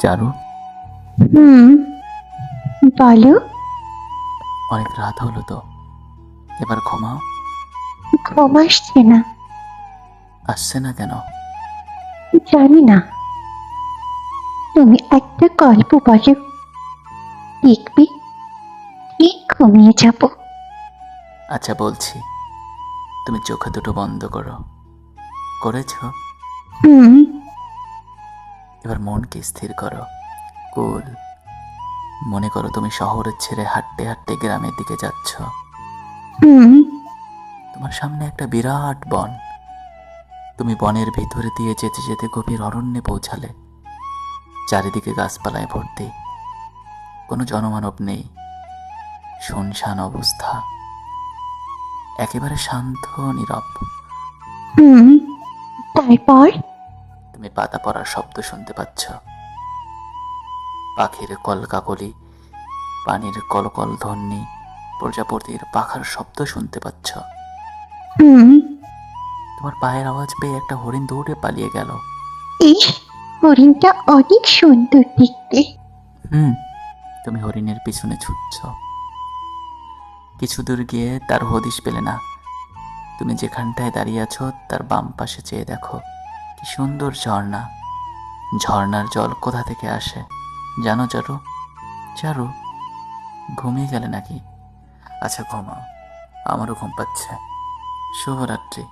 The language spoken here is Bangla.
চারু হুম বলো। অনেক রাত হলো তো। এবার ঘুমাও। ঘুম আসছে না। আসছে না কেন? জানি না। তুমি একটা গল্প বলো। দেখবি ঠিক ঘুমিয়ে যাব। আচ্ছা বলছি। তুমি চোখে দুটো বন্ধ করো। করেছ? হুম। এবার মনকে স্থির করো। কুল মনে করো তুমি শহরের ছেড়ে হাঁটতে হাঁটতে গ্রামের দিকে যাচ্ছ। তোমার সামনে একটা বিরাট বন। তুমি বনের ভিতরে দিয়ে যেতে যেতে গভীর অরণ্যে পৌঁছালে। চারিদিকে গাছপালায় ভর্তি। কোনো জনমানব নেই। শুনশান অবস্থা। একেবারে শান্ত নীরব। হুম। তারপর তুমি পাতা পড়ার শব্দ শুনতে পাচ্ছ। পাখির কলকাকলি পানির কলকল ধ্বনি প্রজাপতির পাখার শব্দ শুনতে পাচ্ছ। তোমার পায়ের আওয়াজ পেয়ে একটা হরিণ দৌড়ে পালিয়ে গেল। হরিণটা অনেক সুন্দর দেখতে। হুম তুমি হরিণের পিছনে ছুটছ। কিছু দূর গিয়ে তার হদিশ পেলে না। তুমি যেখানটায় দাঁড়িয়ে আছো তার বাম পাশে চেয়ে দেখো। কি সুন্দর ঝর্ণা। ঝর্ণার জল কোথা থেকে আসে, জানো চারু? চারু, ঘুমিয়ে গেলে নাকি? আচ্ছা ঘুমাও। আমারও ঘুম পাচ্ছে। শুভরাত্রি।